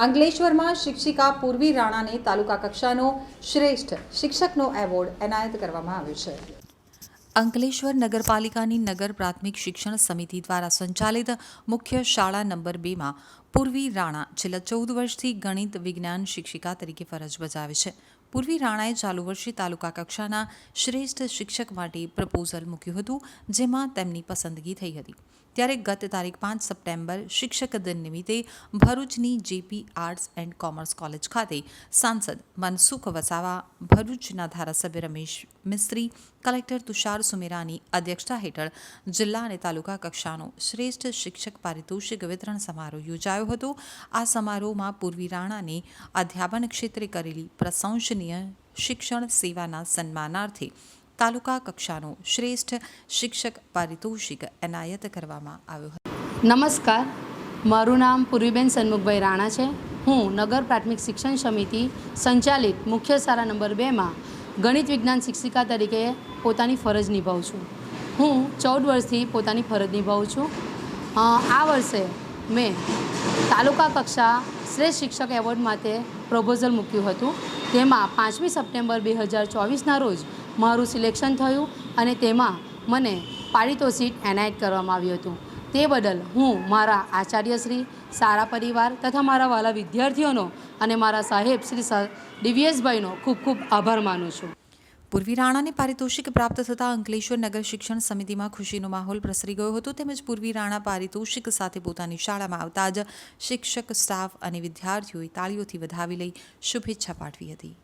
અંકલેશ્વરમાં શિક્ષિકા પૂર્વી રાણાને તાલુકા કક્ષાનો શ્રેષ્ઠ શિક્ષકનો એવોર્ડ એનાયત કરવામાં આવ્યો છે. અંકલેશ્વર નગરપાલિકાની નગર પ્રાથમિક શિક્ષણ સમિતિ દ્વારા સંચાલિત મુખ્ય શાળા નંબર બેમાં પૂર્વી રાણા છેલ્લા ચૌદ વર્ષથી ગણિત વિજ્ઞાન શિક્ષિકા તરીકે ફરજ બજાવે છે. પૂર્વી રાણાએ ચાલુ વર્ષે તાલુકા કક્ષાના શ્રેષ્ઠ શિક્ષક માટે પ્રપોઝલ મૂક્યું હતું, જેમાં તેમની પસંદગી થઈ હતી. ત્યારે ગત તારીખ પાંચ સપ્ટેમ્બર શિક્ષક દિન નિમિત્તે ભરૂચની JP arts and commerce college ખાતે સાંસદ મનસુખ વસાવા, ભરૂચના ધારાસભ્ય રમેશ મિસ્ત્રી, કલેક્ટર તુષાર સુમેરાની અધ્યક્ષતા હેઠળ જિલ્લા અને તાલુકા કક્ષાનો શ્રેષ્ઠ શિક્ષક પારિતોષિક વિતરણ સમારોહ યોજાયો હતો. આ સમારોહમાં પૂર્વી રાણાને અધ્યાપન ક્ષેત્રે કરેલી પ્રશંસનીય શિક્ષણ સેવાના સન્માનાર્થે તાલુકા કક્ષાનો શ્રેષ્ઠ શિક્ષક પારિતોષિક એનાયત કરવામાં આવ્યો હતો. નમસ્કાર. મારું નામ પૂર્વીબેન સન્મુખભાઈ રાણા છે. હું નગર પ્રાથમિક શિક્ષણ સમિતિ સંચાલિત મુખ્ય શાળા નંબર બેમાં ગણિત વિજ્ઞાન શિક્ષિકા તરીકે પોતાની ફરજ નિભાવું છું. હું ચૌદ વર્ષથી પોતાની ફરજ નિભાવું છું. આ વર્ષે મેં તાલુકા કક્ષા શ્રેષ્ઠ શિક્ષક એવોર્ડ માટે પ્રપોઝલ મૂક્યું હતું. તેમાં પાંચમી સપ્ટેમ્બર બે હજાર ચોવીસના રોજ મારું સિલેક્શન થયું અને તેમાં મને પારિતોષિક એનાયત કરવામાં આવ્યું હતું. તે બદલ હું મારા આચાર્યશ્રી, સારા પરિવાર તથા મારા વાલા વિદ્યાર્થીઓનો અને મારા સાહેબ શ્રી સર ડીવીએસભાઈનો ખૂબ ખૂબ આભાર માનું છું. પૂર્વી રાણાને પારિતોષિક પ્રાપ્ત થતાં અંકલેશ્વર નગર શિક્ષણ સમિતિમાં ખુશીનો માહોલ પ્રસરી ગયો હતો. તેમજ પૂર્વી રાણા પારિતોષિક સાથે પોતાની શાળામાં આવતા જ શિક્ષક, સ્ટાફ અને વિદ્યાર્થીઓએ તાળીઓથી વધાવી લઈ શુભેચ્છા પાઠવી હતી.